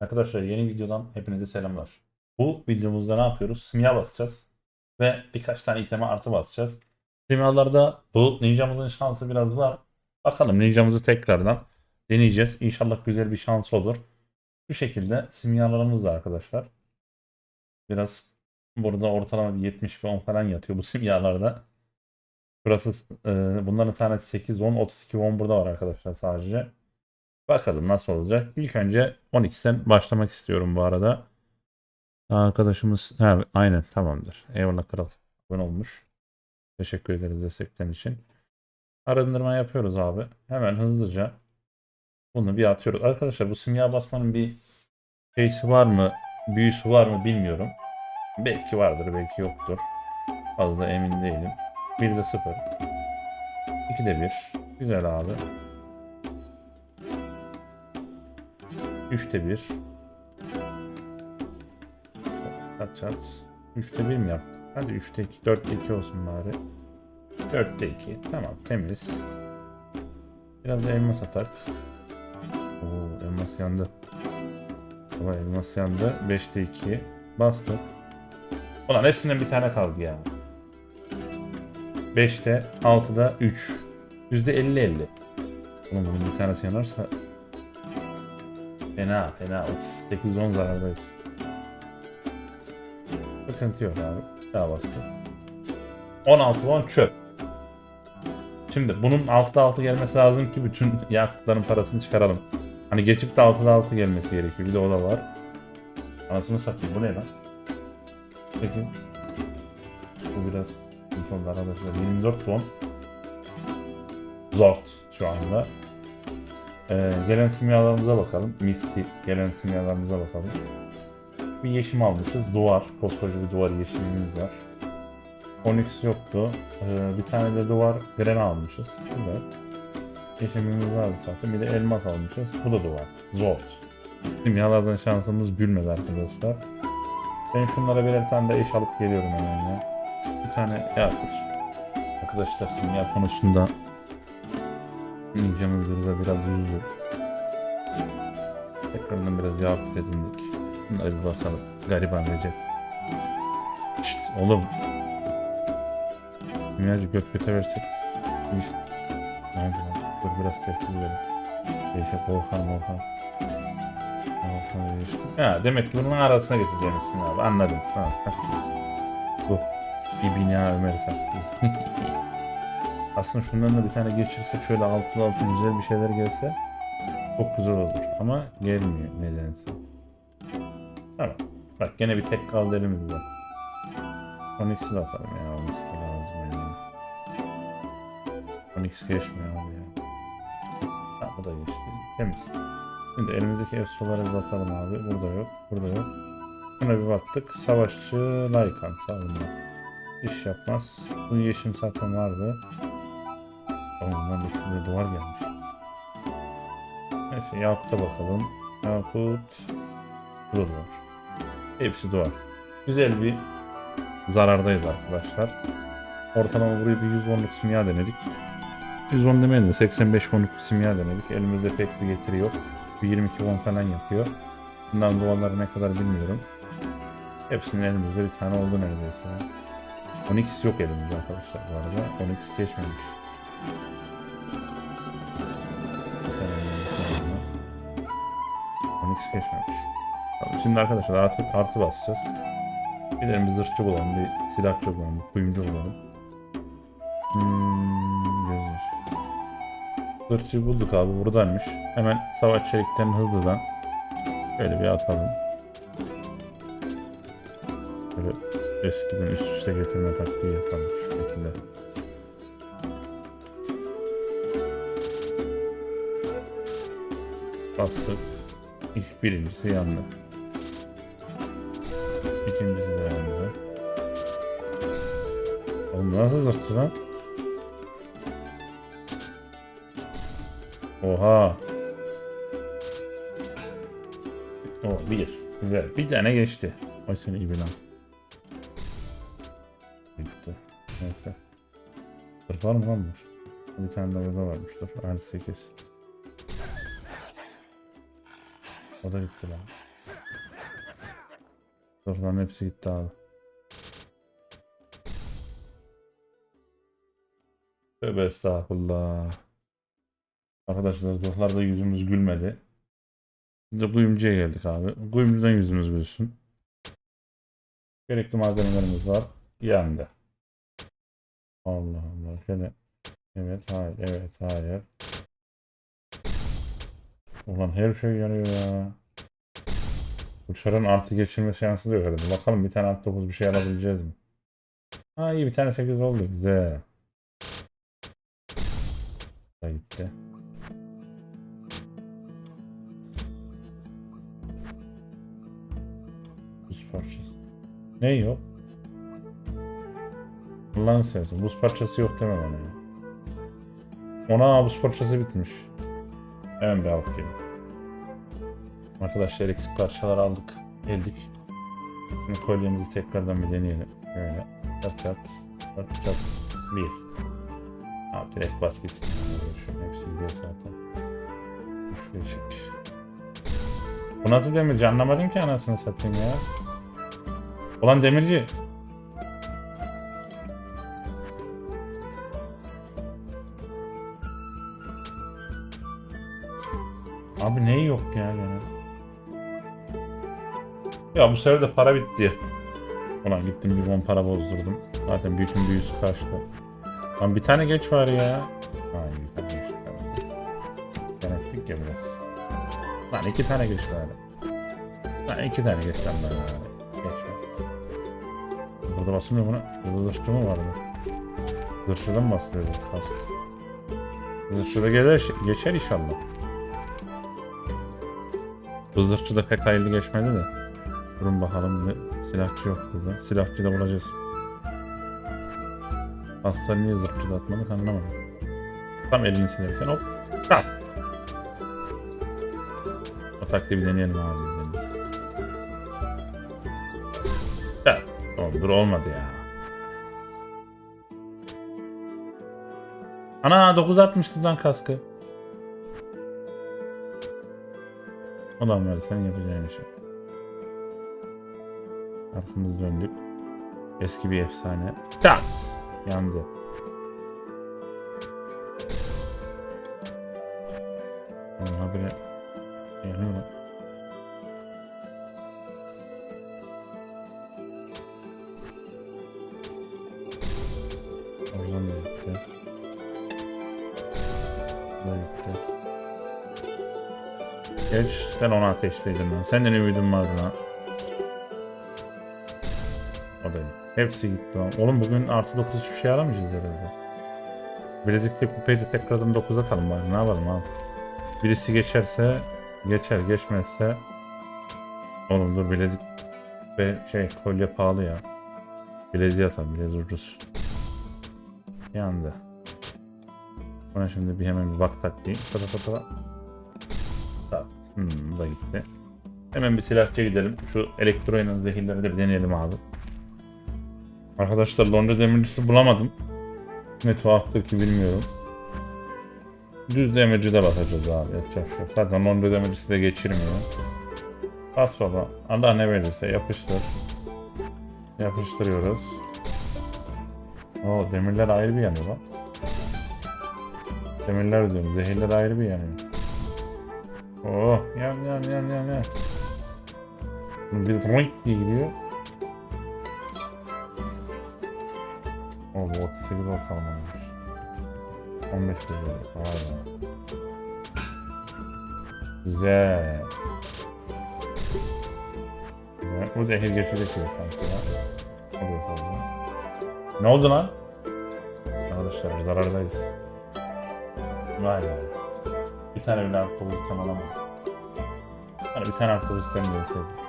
Arkadaşlar yeni videodan hepinize selamlar. Bu videomuzda ne yapıyoruz? Simya basacağız. Ve birkaç tane iteme artı basacağız. Simyalarda bu ninjamızın şansı biraz var. Bakalım ninjamızı tekrardan deneyeceğiz. İnşallah güzel bir şans olur. Şu şekilde simyalarımız da arkadaşlar. Biraz burada ortalama bir 70 ve 10 falan yatıyor bu simyalarda. Burası e, bunların tanesi 8 10 32 10 burada var arkadaşlar sadece. Bakalım nasıl olacak. İlk önce 12'den başlamak istiyorum bu arada. Arkadaşımız ha, aynen tamamdır. Eyvallah kral. Abone olmuş. Teşekkür ederiz desteklerin için. Arındırma yapıyoruz abi. Hemen hızlıca bunu bir atıyoruz. Arkadaşlar bu simya basmanın bir şeysi var mı? Büyüsü var mı bilmiyorum. Belki vardır belki yoktur. Fazla emin değilim. 1'de 0. 2'de 1. Güzel abi. 3'te 1. Kaç çat? 3'te 1 mi yaptık? Hadi 3'te 2, 4'te 2 olsun bari. 4'te 2. Tamam temiz. Biraz da elmas atak. Oo elmas yandı. Baba elmas yandı. 5'te 2. Bastık. Ulan hepsinden bir tane kaldı ya. 5'te 6'da 3. %50-50. Oğlum bunun bir tanesi yanarsa Fena fena. Of. 8-10 zarardayız. Sıkıntı yok abi. Daha bastık. 16 10 çöp. Şimdi bunun 6'da 6 gelmesi lazım ki bütün yakıtların parasını çıkaralım. Hani geçip de 6'da 6 gelmesi gerekiyor. Bir de o da var. Anasını satayım. Bu ne lan? Peki. Bu biraz sıkıntı oldu arkadaşlar. 24 ton. Zort şu anda. Ee, gelen simyalarımıza bakalım. Missi gelen simyalarımıza bakalım. Bir yeşim almışız. Duvar. Koskoca bir duvar yeşimimiz var. Onyx yoktu. Ee, bir tane de duvar gren almışız. Güzel. Yeşimimiz vardı zaten. Bir de elmas almışız. Bu da duvar. Zor. Simyalardan şansımız gülmedi arkadaşlar. Ben şunlara birer tane de eş alıp geliyorum hemen ya. Bir tane yakut. Arkadaşlar simya konusunda Ninjamız burada biraz yüzdü. Tekrardan biraz yakut edindik. Bunları bir basalım. Gariban Recep. Şşt oğlum. Dünyacı göt göte versek. Nerede lan? Dur biraz sessiz korkan morkan. Arasına değişti. Ya demek ki bunun arasına getireceğimizsin abi. Anladım. Tamam. Bu. Bir bina Ömer sattı. Aslında şundan da bir tane geçirsek şöyle altılı altı güzel bir şeyler gelse çok güzel olur. Ama gelmiyor nedense. Tamam. Bak gene bir tek kaldı elimizde. Onyx'i de atalım ya. Onyx de lazım yani. Onyx geçmiyor abi ya. Ha, bu da geçti. Temiz. Şimdi elimizdeki efsolara bir bakalım abi. Burada yok. Burada yok. Buna bir baktık. Savaşçı Lycan savunma. İş yapmaz. Bu yeşim zaten vardı. Ondan üstünde duvar gelmiş. Neyse Yakut'a bakalım. Yakut. Burada var. Hepsi duvar. Güzel bir zarardayız arkadaşlar. Ortalama burayı bir 110'luk simya denedik. 110 demeyelim de 85 wonluk simya denedik. Elimizde pek bir getiri yok. Bir 22 won falan yapıyor. Bundan duvarları ne kadar bilmiyorum. Hepsinin elimizde bir tane oldu neredeyse. ya. Onyx yok elimizde arkadaşlar bu arada. Onyx geçmemiş. Onyx geçmemiş. Tamam, şimdi arkadaşlar artı, artı basacağız. Gidelim bir zırhçı bulalım, bir silahçı bulalım, bir kuyumcu bulalım. Hmm, gözler. Zırhçı bulduk abi buradaymış. Hemen savaş çeliklerini hızlıdan böyle bir atalım. Böyle eskiden üst üste getirme taktiği yapalım şu şekilde. Bastık. İlk birincisi yandı. İkincisi de yandı. Oğlum nasıl zırhtı lan? Oha. O bir. Güzel. Bir tane geçti. Ay seni iyi bilen. Bitti. Neyse. Zırh var mı lan var? Bir tane de burada varmış. Dur. Artı 8. O da gitti lan. Zırhların hepsi gitti abi. Tövbe estağfurullah. Arkadaşlar zırhlarda yüzümüz gülmedi. Şimdi kuyumcuya geldik abi. Kuyumcudan yüzümüz gülsün. Gerekli malzemelerimiz var. Yandı. Allah Allah. Şöyle. Evet, hayır, evet, hayır. Ulan her şey yanıyor ya. Uçarın artı geçirme şansı da yok herhalde. Bakalım bir tane artı 9 bir şey alabileceğiz mi? Ha iyi bir tane 8 oldu. Güzel. Da gitti. Buz parçası. Ne yok? Allah'ını seversen buz parçası yok deme bana ya. Ona buz parçası bitmiş. Hemen bir alıp gelin. Arkadaşlar eksik parçalar aldık. Geldik. Şimdi kolyemizi tekrardan bir deneyelim. Böyle. Çat çat. Çat çat. Bir. Abi direkt bas gitsin. Şöyle hepsi gidiyor zaten. Çek. Bu nasıl demirci anlamadım ki anasını satayım ya. Ulan demirci. Abi neyi yok ya gene? Ya bu sefer de para bitti. Ulan gittim bir bon para bozdurdum. Zaten bütün büyüsü kaçtı. Lan bir tane geç var ya. Ay bir tane geç. Denettik ya biraz. Lan iki tane geç var. Lan iki tane geç lan bana. Geç var. Burada basılmıyor buna. Burada zırhçı mı vardı? Zırhçıda mı basılıyor bu kask? Zırhçıda gelir, geçer inşallah. Bu zırhçı da pek hayırlı geçmedi de. Durun bakalım bir silahçı yok burada. Silahçı da bulacağız. Aslan niye zırhçı da atmadık anlamadım. Tam elini silerken hop. Tam. O taktiği bir deneyelim abi. Ya, oğlum dur olmadı ya. Ana 960 sizden kaskı. Ulan ver sen yapacağın işi. Arkamız döndük. Eski bir efsane. Tat! Yandı. Habire Geç sen onu ateşleydin lan. Senden ümidim vardı lan. O da Hepsi gitti lan. Oğlum bugün artı 9 hiçbir şey aramayacağız herhalde. Bilezikli kupayı da tekrardan 9 atalım bari. Ne yapalım abi? Birisi geçerse geçer geçmezse Oğlum dur bilezik ve şey kolye pahalı ya. Bileziği atalım biraz ucuz. Yandı. Buna şimdi bir hemen bir bak taktiği. Tara. Tamam. Hmm, bu da gitti. Hemen bir silahçıya gidelim. Şu elektroyla zehirleri de bir deneyelim abi. Arkadaşlar Londra demircisi bulamadım. Ne tuhaftır ki bilmiyorum. Düz demirci de bakacağız abi. Yapacak şey. Zaten Londra demircisi de geçirmiyor. Bas baba. Allah ne verirse yapıştır. Yapıştırıyoruz. O demirler ayrı bir yanıyor lan. Demirler diyorum. Zehirler ayrı bir yanıyor. Oh yan yan yan yan yan. Bir roink diye gidiyor. O bu 38 ortalamaymış. 15 güzel. Vay be. Güzel. Güzel. Bu zehir geçecek gibi sanki ya. O da yok. Ne oldu lan? Arkadaşlar zarardayız. Vay be. Bir tane bile alkol istem alamadım. Hani bir tane alkol istem gelseydi.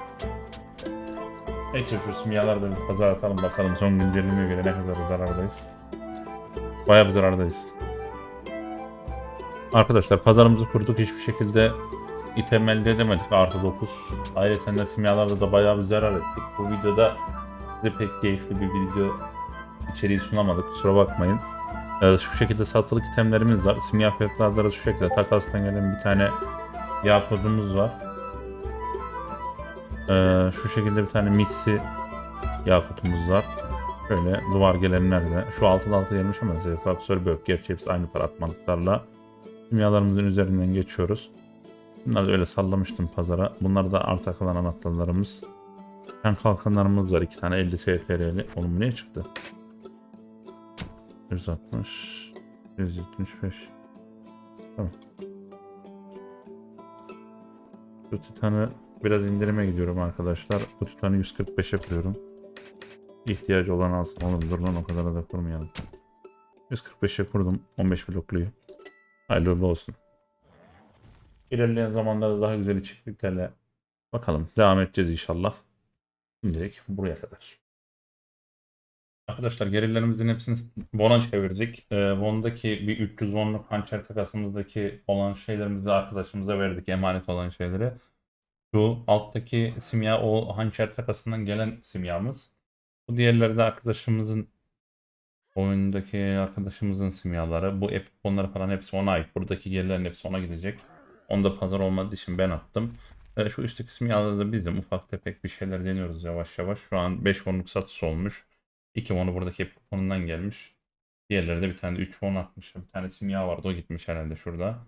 Neyse şu simyaları da bir pazar atalım bakalım son güncellemeye göre ne kadar zarardayız. Bayağı bir zarardayız. Arkadaşlar pazarımızı kurduk hiçbir şekilde item elde edemedik artı 9. Ayrıca de simyalarda da bayağı bir zarar ettik. Bu videoda size pek keyifli bir video içeriği sunamadık kusura bakmayın. Şu şekilde satılık itemlerimiz var. Simya fiyatlarda da şu şekilde takastan gelen bir tane yağ var. Ee, şu şekilde bir tane missi yakutumuz var. Şöyle duvar gelenler de. Şu 6'da 6 gelmiş ama aksör bök. Gerçi hepsi aynı para atmalıklarla. Kimyalarımızın üzerinden geçiyoruz. Bunları öyle sallamıştım pazara. Bunlar da arta kalan anahtarlarımız. Yan kalkanlarımız var. iki tane 50 SPR'li. Oğlum bu niye çıktı? 160 175 Tamam. Bu titanı biraz indirime gidiyorum arkadaşlar. Bu titanı 145'e kuruyorum. İhtiyacı olan alsın. Oğlum dur lan o kadar da kurmayalım. 145'e kurdum. 15 blokluyu. Hayırlı uğurlu olsun. İlerleyen zamanlarda daha güzel içeriklerle bakalım. Devam edeceğiz inşallah. Şimdilik buraya kadar. Arkadaşlar gerilerimizin hepsini Bon'a çevirdik. Ee, Bon'daki bir 300 Bon'luk hançer takasımızdaki olan şeylerimizi arkadaşımıza verdik. Emanet olan şeyleri. Şu alttaki simya o hançer takasından gelen simyamız. Bu diğerleri de arkadaşımızın oyundaki arkadaşımızın simyaları. Bu ep onları falan hepsi ona ait. Buradaki gerilerin hepsi ona gidecek. Onda pazar olmadığı için ben attım. Ee, şu üstteki simyalarda da biz de ufak tefek bir şeyler deniyoruz yavaş yavaş. Şu an 5 wonluk satış olmuş. 2 wonu buradaki ep kuponundan gelmiş. Diğerleri de bir tane de 3 won atmış. Bir tane simya vardı o gitmiş herhalde şurada.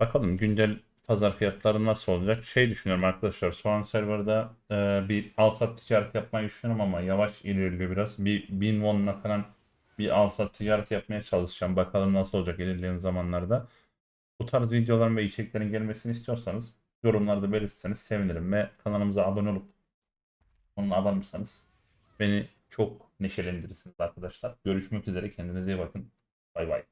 Bakalım güncel pazar fiyatları nasıl olacak? Şey düşünüyorum arkadaşlar. Soğan serverda e, bir al sat ticaret yapmayı düşünüyorum ama yavaş ilerliyor biraz. Bir 1000 won'la falan bir al sat ticaret yapmaya çalışacağım. Bakalım nasıl olacak ilerleyen zamanlarda. Bu tarz videoların ve içeriklerin gelmesini istiyorsanız yorumlarda belirtirseniz sevinirim ve kanalımıza abone olup onunla abone olursanız beni çok neşelendirirsiniz arkadaşlar. Görüşmek üzere. Kendinize iyi bakın. Bay bay.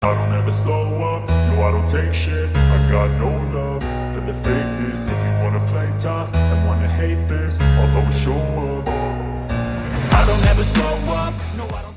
I don't ever slow up, no I don't take shit I got no love for the fakeness If you wanna play tough and wanna hate this I'll always show up I don't ever slow up, no I don't